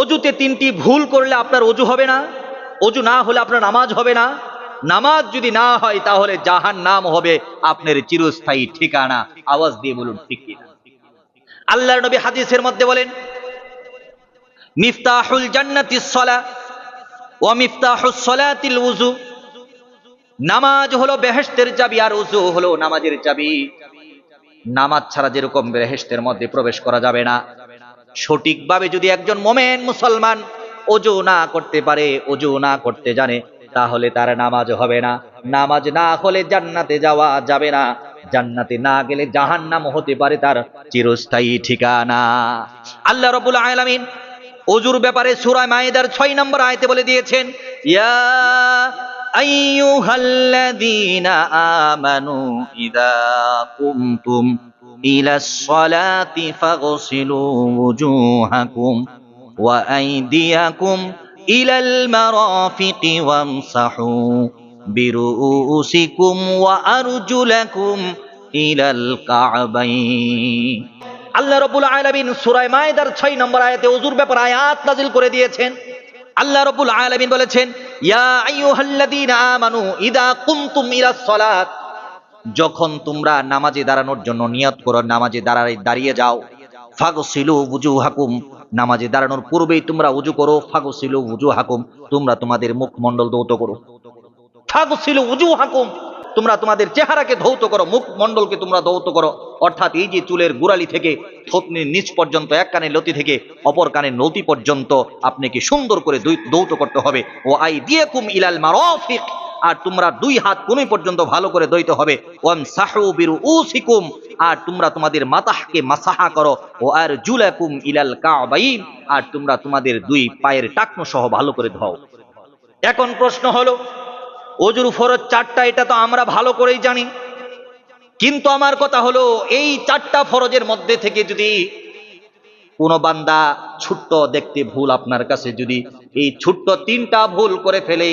অজুতে তিনটি ভুল করলে আপনার অজু হবে না, অজু না হলে আপনার নামাজ হবে না। নামাজ যদি না হয় তাহলে জাহান নাম হবে আপনার চিরস্থায়ী ঠিকানা। আওয়াজ দিয়ে বলুন, ঠিক কিনা আল্লাহর নবী হাদিসের মধ্যে বলেন, মিফতাহুল জান্নাতিস সলা ওয়া মিফতাহুস সলাতিল উযু। নামাজ হলো বেহেশতের চাবি আর উযু হলো নামাজের চাবি। নামাজ ছাড়া যেরকম বেহেশতের মধ্যে প্রবেশ করা যাবে না। সঠিকভাবে যদি একজন মোমেন মুসলমান অজু না করতে পারে, অজু না করতে জানে, তাহলে তার নামাজ হবে না। নামাজ না হলে জান্নাতে যাওয়া যাবে না। জান্নাতে না গেলে জাহান্নাম হতে পারে তার চিরস্থায়ী ঠিকানা। আল্লাহ রবুল আলামিন অজুর ব্যাপারে সুরায় মায়েদার ছয় নম্বর আয়তে বলে দিয়েছেন, ইয়া আমানু ইযা কুমতুম إلى الصلاة فاغسلوا وجوهكم وأيديكم إلى المرافق وامسحوا برؤوسكم وأرجلكم إلى الكعبين আল্লাহ রবুল আলামিন সূরা মায়েদার 6 নম্বর আয়াতে ওযুর ব্যাপারে আয়াত নাযিল করে দিয়েছেন আল্লাহ রবুল আলামিন বলেছেন ইয়া আইয়ুহাল্লাযীনা আমানু ইযা কুমতুম ইলাস সালাত যখন তোমরা নামাজে দাঁড়ানোর জন্য নিয়ত করো, নামাজে দাঁড়াই দাঁড়িয়ে যাও, ফাগসিলু উজু হাকুম নামাজে দাঁড়ানোর পূর্বেই তোমরা উজু করো, ফাগসিলু উজু হাকুম তোমরা তোমাদের মুখমণ্ডল ধৌত করো। ফাগসিলু উজু হাকুম তোমরা তোমাদের চেহারাকে ধৌত করো, মুখমণ্ডলকে তোমরা ধৌত করো। অর্থাৎ এই যে চুলের গুড়ালি থেকে থতনির নিচ পর্যন্ত, এক কানের লতি থেকে, অপর কানের নতি পর্যন্ত আপনাকে সুন্দর করে দৈ- ধৌত করতে হবে। ও আই দিয়ে কুম ইলাল মারফিক। আর তোমরা দুই হাত কোন পর্যন্ত ভালো করে দইতে হবে। সাহু উসিকুম আর তোমরা তোমাদের মাতাহকে মাসাহা করো। ও আর জুলাকুম ইলাল কাবাইন, আর তোমরা তোমাদের দুই পায়ের টাকনো সহ ভালো করে ধোও। এখন প্রশ্ন হলো অজুর ফরজ চারটা, এটা তো আমরা ভালো করেই জানি। কিন্তু আমার কথা হলো, এই চারটা ফরজের মধ্যে থেকে যদি কোন বান্দা ছোট্ট দেখতে ভুল আপনার কাছে, যদি এই ছোট্ট তিনটা ভুল করে ফেলে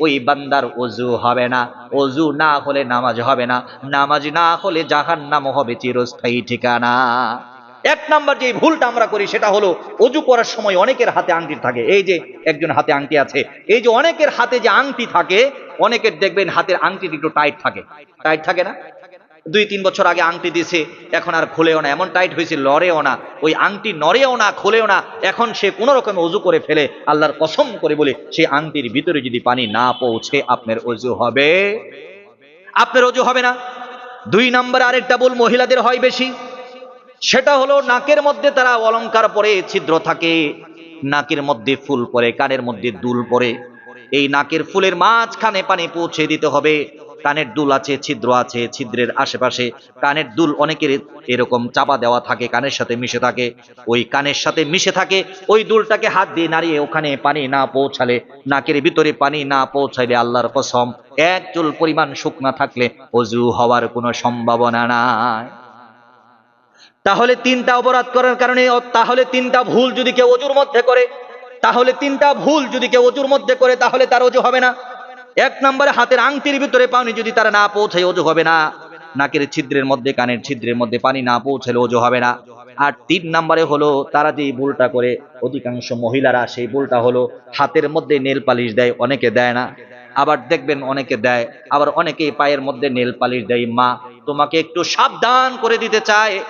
ওই বান্দার অজু হবে না। অজু না হলে নামাজ হবে না। নামাজ না হলে জাহান নাম হবে চিরস্থায়ী ঠিকানা। এক নাম্বার যে ভুলটা আমরা করি সেটা হলো, অজু করার সময় অনেকের হাতে আংটি থাকে। এই যে একজন হাতে আংটি আছে, এই যে অনেকের হাতে যে আংটি থাকে, অনেকের দেখবেন হাতের আংটি একটু টাইট থাকে। টাইট থাকে না? দুই তিন বছর আগে আংটি দিছে, এখন আর খুলেও না। এমন টাইট হয়েছে, লড়েও না। ওই আংটি নড়েও না, খুলেও না। এখন সে কোনো রকম অজু করে ফেলে, আল্লাহর কসম করে বলে সেই আংটির ভিতরে যদি পানি না পৌঁছে, আপনার অজু হবে। আপনার অজু হবে না। দুই নম্বর আরেকটা বল মহিলাদের হয় বেশি। সেটা হলো নাকের মধ্যে তারা অলঙ্কার পরে ছিদ্র থাকে, নাকের মধ্যে ফুল পরে, কানের মধ্যে দুল পরে। এই নাকের ফুলের মাঝখানে পানি পৌঁছে দিতে হবে। কানের দুল আছে, ছিদ্র আছে, ছিদ্রের আশেপাশে কানের দুল অনেকের এরকম চাপা দেওয়া থাকে, কানের সাথে মিশে থাকে। ওই কানের সাথে মিশে থাকে, ওই দুলটাকে হাত দিয়ে নাড়িয়ে ওখানে পানি না পৌঁছালে, নাকের ভিতরে পানি না পৌঁছাইলে আল্লাহর কসম, এক চুল পরিমাণ শুকনা থাকলে অজু হওয়ার কোনো সম্ভাবনা নাই। তাহলে তিনটা অপরাধ করার কারণে তাহলে তিনটা ভুল যদি কেউ অজুর মধ্যে করে, তাহলে তিনটা ভুল যদি কেউ অজুর মধ্যে করে, তাহলে তার অজু হবে না। এক নম্বরে হাতের আংটির ভিতরে পানি যদি তারা না পৌঁছায় অজু হবে না। নাকের ছিদ্রের মধ্যে, কানের ছিদ্রের মধ্যে পানি না পৌঁছালে অজু হবে না। আর তিন নম্বরে হলো, তারা যে ভুলটা করে, অধিকাংশ মহিলারা সেই ভুলটা হলো হাতের মধ্যে নেল পালিশ দেয়, অনেকে দেয় না। আবার দেখবেন অনেকে দেয়, আবার অনেকে পায়ের মধ্যে নেল পালিশ দেয়, মা, তোমাকে একটু সাবধান করে দিতে চায়।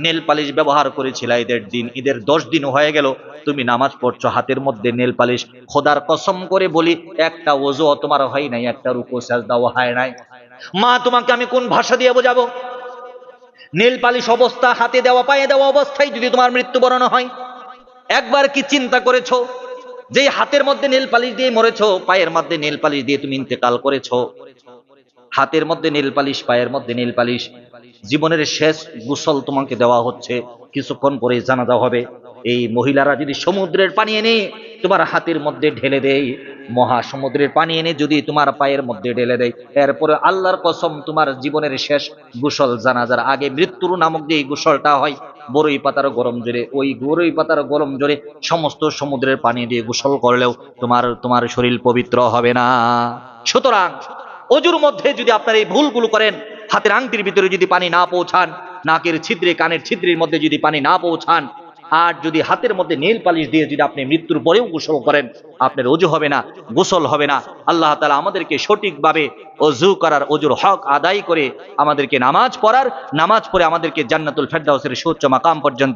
নেল পালিশ ব্যবহার করেছিল ঈদের দিন। ঈদের দশ দিন হয়ে গেল। তুমি নামাজ পড়ছো, হাতের মধ্যে নেল পালিশ। খোদার কসম করে বলি, একটা ওজো তোমার হয় নাই, একটা রুকো, সাজদাও হয় নাই। মা, তোমাকে আমি কোন ভাষা দিয়ে বোঝাবো? নেল পালিশ অবস্থা, হাতে দেওয়া, পায়ে দেওয়া অবস্থায় যদি তোমার মৃত্যুবরণ হয়, একবার কি চিন্তা করেছ? যে হাতের মধ্যে নেল পালিশ দিয়ে মরেছো, পায়ের মধ্যে নেল পালিশ দিয়ে তুমি ইন্তেকাল করেছ। হাতের মধ্যে নীল পালিশ, পায়ের মধ্যে নীল পালিশ। জীবনের শেষ গুসল তোমাকে দেওয়া হচ্ছে, কিছুক্ষণ পরে জানা জানাজা হবে। এই মহিলারা যদি সমুদ্রের পানি এনে তোমার হাতের মধ্যে ঢেলে দেয়, মহাসমুদ্রের পানি এনে যদি তোমার পায়ের মধ্যে ঢেলে দেয়, এরপরে আল্লাহর কসম তোমার জীবনের শেষ গোসল জানাজার আগে মৃত্যুর নামক যে গোসলটা হয় বড়ই পাতার গরম জোরে, ওই বড়ই পাতার গরম জোরে সমস্ত সমুদ্রের পানি দিয়ে গোসল করলেও তোমার তোমার শরীর পবিত্র হবে না। সুতরাং অজুর মধ্যে যদি আপনার এই ভুলগুলো করেন, হাতের আংটির ভিতরে যদি পানি না পৌঁছান, নাকের ছিদ্রে, কানের ছিদ্রের মধ্যে যদি পানি না পৌঁছান, আর যদি হাতের মধ্যে নীল পালিশ দিয়ে যদি আপনি মৃত্যুর পরেও গোসল করেন, আপনার অজু হবে না, গোসল হবে না। আল্লাহ তালা আমাদেরকে সঠিকভাবে অজু করার অজুর হক আদায় করে আমাদেরকে নামাজ পড়ার, নামাজ পড়ে আমাদেরকে জান্নাতুল ফেরদাউসের সুচ্চ মাকাম পর্যন্ত